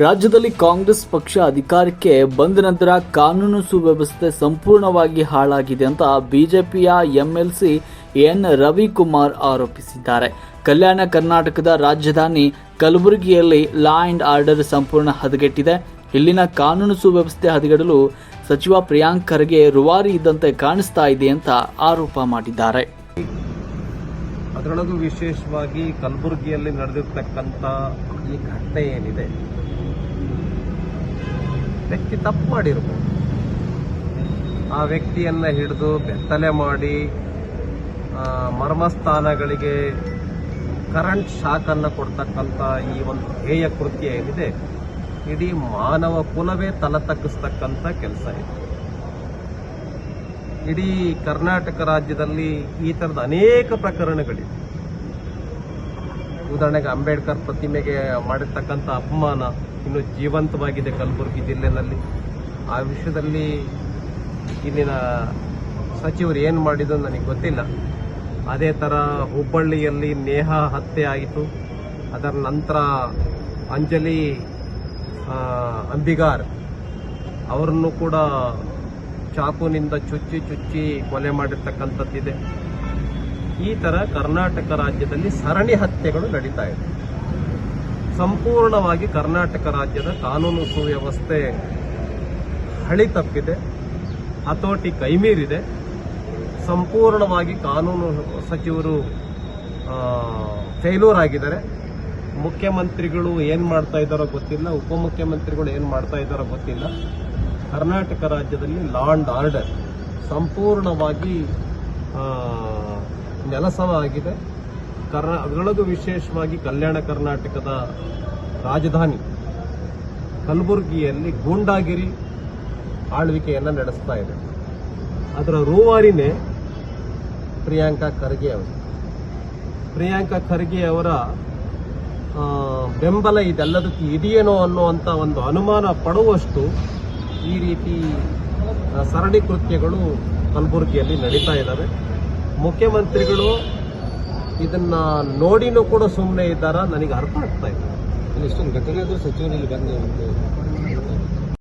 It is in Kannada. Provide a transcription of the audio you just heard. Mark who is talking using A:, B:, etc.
A: ರಾಜ್ಯದಲ್ಲಿ ಕಾಂಗ್ರೆಸ್ ಪಕ್ಷ ಅಧಿಕಾರಕ್ಕೆ ಬಂದ ನಂತರ ಕಾನೂನು ಸುವ್ಯವಸ್ಥೆ ಸಂಪೂರ್ಣವಾಗಿ ಹಾಳಾಗಿದೆ ಅಂತ ಬಿಜೆಪಿಯ ಎಂಎಲ್ಸಿ ಎನ್ ರವಿಕುಮಾರ್ ಆರೋಪಿಸಿದ್ದಾರೆ. ಕಲ್ಯಾಣ ಕರ್ನಾಟಕದ ರಾಜಧಾನಿ ಕಲಬುರಗಿಯಲ್ಲಿ ಲಾ ಅಂಡ್ ಆರ್ಡರ್ ಸಂಪೂರ್ಣ ಹದಗೆಟ್ಟಿದೆ. ಇಲ್ಲಿನ ಕಾನೂನು ಸುವ್ಯವಸ್ಥೆ ಹದಗೆಡಲು ಸಚಿವ ಪ್ರಿಯಾಂಕ್ ಖರ್ಗೆ ರುವಾರಿ ಇದ್ದಂತೆ ಕಾಣಿಸ್ತಾ ಇದೆ ಅಂತ ಆರೋಪ ಮಾಡಿದ್ದಾರೆ.
B: ಅದರೊಳಗೂ ವಿಶೇಷವಾಗಿ ಕಲಬುರಗಿಯಲ್ಲಿ ನಡೆದಿರ್ತಕ್ಕಂಥ ಈ ಘಟನೆ ಏನಿದೆ? ವ್ಯಕ್ತಿ ತಪ್ಪು ಮಾಡಿರ್ಬೋದು. ಆ ವ್ಯಕ್ತಿಯನ್ನ ಹಿಡಿದು ಬೆತ್ತಲೆ ಮಾಡಿ ಮರ್ಮಸ್ಥಾನಗಳಿಗೆ ಕರೆಂಟ್ ಶಾಕನ್ನು ಕೊಡ್ತಕ್ಕಂಥ ಈ ಒಂದು ಹೇಯ ಕೃತ್ಯ ಏನಿದೆ, ಇಡೀ ಮಾನವ ಕುಲವೇ ತಲೆ ತಗ್ಗಿಸ್ತಕ್ಕಂಥ ಕೆಲಸ ಇದೆ. ಇಡೀ ಕರ್ನಾಟಕ ರಾಜ್ಯದಲ್ಲಿ ಈ ಥರದ ಅನೇಕ ಪ್ರಕರಣಗಳಿವೆ. ಉದಾಹರಣೆಗೆ ಅಂಬೇಡ್ಕರ್ ಪ್ರತಿಮೆಗೆ ಮಾಡಿರ್ತಕ್ಕಂಥ ಅಪಮಾನ ಇನ್ನು ಜೀವಂತವಾಗಿದೆ ಕಲಬುರಗಿ ಜಿಲ್ಲೆನಲ್ಲಿ. ಆ ವಿಷಯದಲ್ಲಿ ಇಲ್ಲಿನ ಸಚಿವರು ಏನು ಮಾಡಿದ್ದು ನನಗೆ ಗೊತ್ತಿಲ್ಲ. ಅದೇ ಥರ ಹುಬ್ಬಳ್ಳಿಯಲ್ಲಿ ನೇಹ ಹತ್ಯೆ ಆಯಿತು. ಅದರ ನಂತರ ಅಂಜಲಿ ಅಂಬಿಗಾರ್ ಅವರನ್ನು ಕೂಡ ಚಾಕುನಿಂದ ಚುಚ್ಚಿ ಚುಚ್ಚಿ ಕೊಲೆ ಮಾಡಿರ್ತಕ್ಕಂಥದ್ದಿದೆ. ಈ ತರ ಕರ್ನಾಟಕ ರಾಜ್ಯದಲ್ಲಿ ಸರಣಿ ಹತ್ಯೆಗಳು ನಡೀತಾ ಇದೆ. ಸಂಪೂರ್ಣವಾಗಿ ಕರ್ನಾಟಕ ರಾಜ್ಯದ ಕಾನೂನು ಸುವ್ಯವಸ್ಥೆ ಹಳಿ ತಪ್ಪಿದೆ, ಹತೋಟಿ ಕೈಮೀರಿದೆ. ಸಂಪೂರ್ಣವಾಗಿ ಕಾನೂನು ಸಚಿವರು ಫೇಲ್ಯೂರ್ ಆಗಿದ್ದಾರೆ. ಮುಖ್ಯಮಂತ್ರಿಗಳು ಏನು ಮಾಡ್ತಾ ಇದ್ದಾರೋ ಗೊತ್ತಿಲ್ಲ, ಉಪಮುಖ್ಯಮಂತ್ರಿಗಳು ಏನು ಮಾಡ್ತಾ ಇದ್ದಾರೋ ಗೊತ್ತಿಲ್ಲ. ಕರ್ನಾಟಕ ರಾಜ್ಯದಲ್ಲಿ ಲಾ ಆರ್ಡರ್ ಸಂಪೂರ್ಣವಾಗಿ ನೆಲಸಮ ಆಗಿದೆ ಕರ್ನ ಅದರೊಳಗೂ ವಿಶೇಷವಾಗಿ ಕಲ್ಯಾಣ ಕರ್ನಾಟಕದ ರಾಜಧಾನಿ ಕಲಬುರಗಿಯಲ್ಲಿ ಗೂಂಡಾಗಿರಿ ಆಳ್ವಿಕೆಯನ್ನು ನಡೆಸ್ತಾ ಇದೆ. ಅದರ ರೂವಾರಿನೇ ಪ್ರಿಯಾಂಕಾ ಖರ್ಗೆ ಅವರು. ಪ್ರಿಯಾಂಕಾ ಖರ್ಗೆ ಅವರ ಬೆಂಬಲ ಇದೆಲ್ಲದಕ್ಕೂ ಇದೆಯೇನೋ ಅನ್ನುವಂಥ ಒಂದು ಅನುಮಾನ ಪಡುವಷ್ಟು ಈ ರೀತಿ ಸರಣಿ ಕೃತ್ಯಗಳು ಕಲಬುರಗಿಯಲ್ಲಿ ನಡೀತಾ ಇದ್ದಾವೆ. ಮುಖ್ಯಮಂತ್ರಿಗಳು ಇದನ್ನ ನೋಡಿನೂ ಕೂಡ ಸುಮ್ಮನೆ ಇದ್ದಾರಾ? ನನಗೆ ಅರ್ಥ ಆಗ್ತಾ ಇದೆ
C: ಇಷ್ಟೊಂದು ಘಟನೆ ಆದರೂ ಸಚಿವರು ಇಲ್ಲಿ ಬಂದು